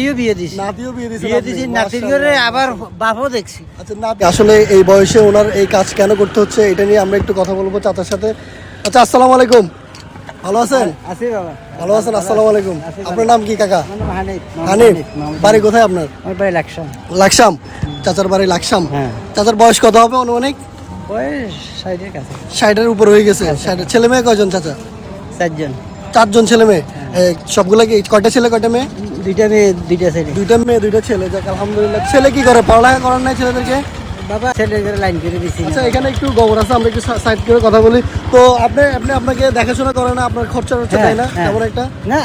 নাতিও বিয়ে দিছি। নাতিও বিয়ে দিয়েছেন বিয়ে দিছি নাতির ঘরে আবার বাপও দেখছি। আচ্ছা নাতি আসলে এই বয়সে ওনার এই কাজ কেন করতে হচ্ছে এটা নিয়ে আমরা একটু কথা বলব চাচার সাথে। আচ্ছা আসসালামু আলাইকুম। ভালো আছেন? আছে বাবা। ভালো আছেন? আসসালামু আলাইকুম। আপনার নাম কি কাকা? হানিফ। বাড়ি কোথায় আপনার? আমার বাড়ি লাকসাম। লাকসাম। চাচার বাড়ি লাকসাম। হ্যাঁ। চাচার বয়স কত হবে অনুমানিক? বয়স ষাটের কাছে। ষাটের উপর হয়ে গেছে। ছেলে মেয়ে কয়জন চাচা? চারজন। চারজন ছেলে মেয়ে। এ, সবগুলা কি কয়টা ছেলে কয়টা মেয়ে? দুইটা মেয়ে দুইটা ছেলে। দুইটা মেয়ে দুইটা ছেলে। যাক আলহামদুলিল্লাহ। ছেলে কি করে? পড়ালেখা করার নাই ছেলেদেরকে? বাবা ছেলেদের লাইন করে দিছি। আচ্ছা এখানে একটু গোবর আছে আমরা একটু সাইড করে কথা বলি। তো আপনি আপনি আপনাকে দেখাশোনা করে না আপনার খরচা টরচা হ্যাঁ, দেয় না? হ্যাঁ। তেমন একটা? না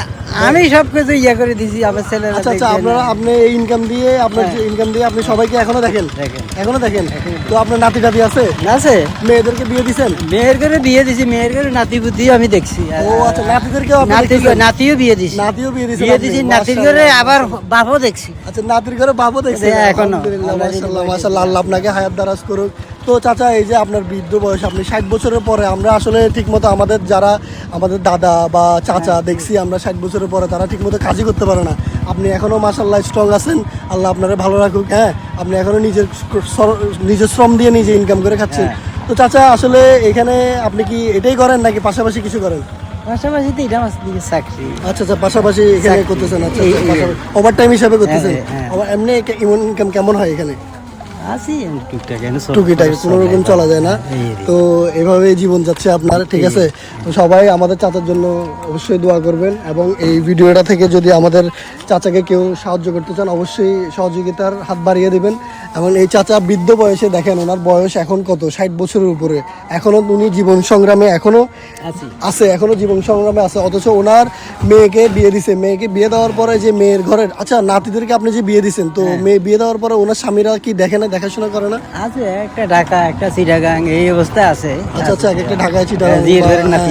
আমি সব কিছু ইয়ে করে দিছি আমার ছেলেরা আচ্ছা আচ্ছা আপনারা আপনি এই ইনকাম দিয়ে আপনার ইনকাম দিয়ে আপনি সবাইকে এখনও দেখেন। এখনও দেখেন? তো আপনার নাতি টাতি আছে আছে। মেয়েদেরকে বিয়ে দিছেন? মেয়ের ঘরে বিয়ে দিছি মেয়ের ঘরে নাতি বুদ্ধি আমি দেখছি। ও আচ্ছা নাতিদেরকেও নাতি নাতিও বিয়ে দিছি। নাতিও বিয়ে দিছেন বিয়ে দিছি নাতির। ঘরে আবার বাপও দেখছি। আচ্ছা নাতির বাবু দেখছে হ্যাঁ, এখনও। মাশাআল্লাহ মাশাআল্লাহ আল্লাহ আপনাকে হায়াত দারাজ করুক। তো চাচা এই যে আপনার বৃদ্ধ বয়স আপনি ষাট বছরের পরে আমরা আসলে ঠিকমতো আমাদের যারা আমাদের দাদা বা চাচা দেখছি আমরা ষাট বছরের পরে তারা ঠিকমতো কাজই করতে পারে না। আপনি এখনও মাশাআল্লাহ স্ট্রং আছেন। আল্লাহ আপনারা ভালো রাখুক হ্যাঁ? আপনি এখনও নিজের নিজের শ্রম দিয়ে নিজে ইনকাম করে খাচ্ছেন। তো চাচা আসলে এখানে আপনি কি এটাই করেন নাকি পাশাপাশি কিছু করেন? পাশাপাশি তো এটা আমার দিকে চাকরি। আচ্ছা আচ্ছা পাশাপাশি এখানে করতেছেন আচ্ছা ওভার টাইম হিসাবে করতেছেন। হ্যাঁ, হ্যাঁ। আবার এমনি ইনকাম কেমন হয় এখানে? আছি টুকটাক টুকিটাকি কোনো রকম চলা যায় না। তো এভাবে জীবন যাচ্ছে আপনার ঠিক আছে? তো সবাই আমাদের চাচার জন্য অবশ্যই দোয়া করবেন এবং এই ভিডিওটা থেকে যদি আমাদের চাচাকে কেউ সাহায্য করতে চান অবশ্যই সহযোগিতার হাত বাড়িয়ে দিবেন। এবং এই চাচা বৃদ্ধ বয়সে দেখেন ওনার বয়স এখন কত? ষাট বছরের উপরে। এখনও উনি জীবন সংগ্রামে এখনও আছি। আছে এখনও জীবন সংগ্রামে আছে। অথচ ওনার মেয়েকে বিয়ে দিছে। মেয়েকে বিয়ে দেওয়ার পরে যে মেয়ের ঘরের আচ্ছা নাতিদেরকে আপনি যে বিয়ে দিছেন তো হ্যাঁ। মেয়ে বিয়ে দেওয়ার পরে ওনার স্বামীরা কি দেখে না? দেখাশোনা করে না? আছে একটা ঢাকা একটা চিটাগাং এই অবস্থায় আছে। আচ্ছা আচ্ছা একটা ঢাকায় চিটা হ্যাঁ, জিয়ের ঘরে নাতি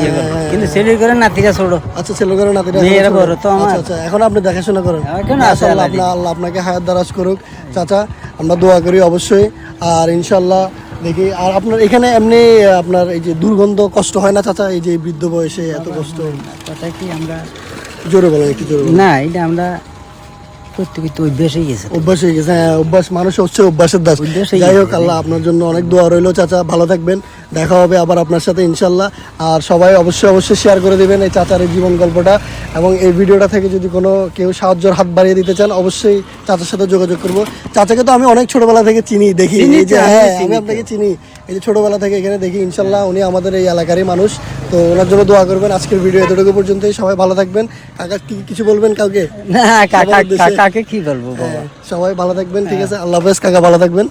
কিন্তু ছেলের ঘরে নাতিরা ছোট। আচ্ছা ছেলের ঘরে নাতিরা মেয়েরা বড় তো আমার। আচ্ছা আচ্ছা এখন আপনি দেখাশোনা করেন। এখন আছে আল্লাহ আল্লাহ আপনাকে হায়াত দারাজ করুক। চাচা আমরা দোয়া করি অবশ্যই। আর ইনশাল্লাহ দেখি আর আপনার এখানে এমনি আপনার এই যে দুর্গন্ধ কষ্ট হয় না চাচা? এই যে বৃদ্ধ বয়সে এত কষ্ট? কথা কি আমরা জোরে বলেন একটু জোরে। না এটা আমরা করতে করতে অভ্যাস হয়ে গেছে অভ্যাস হয়ে গেছে হ্যাঁ অভ্যাস মানুষ হচ্ছে অভ্যাসের দাস। যাই হোক আল্লাহ আপনার জন্য অনেক দোয়া রইল চাচা ভালো থাকবেন। দেখা হবে আবার আপনার সাথে ইনশাল্লাহ। আর সবাই অবশ্যই অবশ্যই শেয়ার করে দিবেন এই চাচার এই জীবন গল্পটা। এবং এই ভিডিওটা থেকে যদি কোনো কেউ সাহায্যের হাত বাড়িয়ে দিতে চান অবশ্যই চাচার সাথে যোগাযোগ করব। চাচাকে তো আমি অনেক ছোটবেলা থেকে চিনি দেখি। এই যে হ্যাঁ আমি আপনাকে চিনি। এই যে ছোটবেলা থেকে এখানে দেখি ইনশাল্লাহ উনি আমাদের এই এলাকারই মানুষ। তো ওনার জন্য দোয়া করবেন আজকের ভিডিও এতটুকু পর্যন্তই। সবাই ভালো থাকবেন। কাকা কি কিছু বলবেন কাউকে? না কাকা কাকাকে কি বলব বাবা? হ্যাঁ, সবাই ভালো থাকবেন ঠিক আছে? আল্লাহ হাফেজ কাকা ভালো থাকবেন।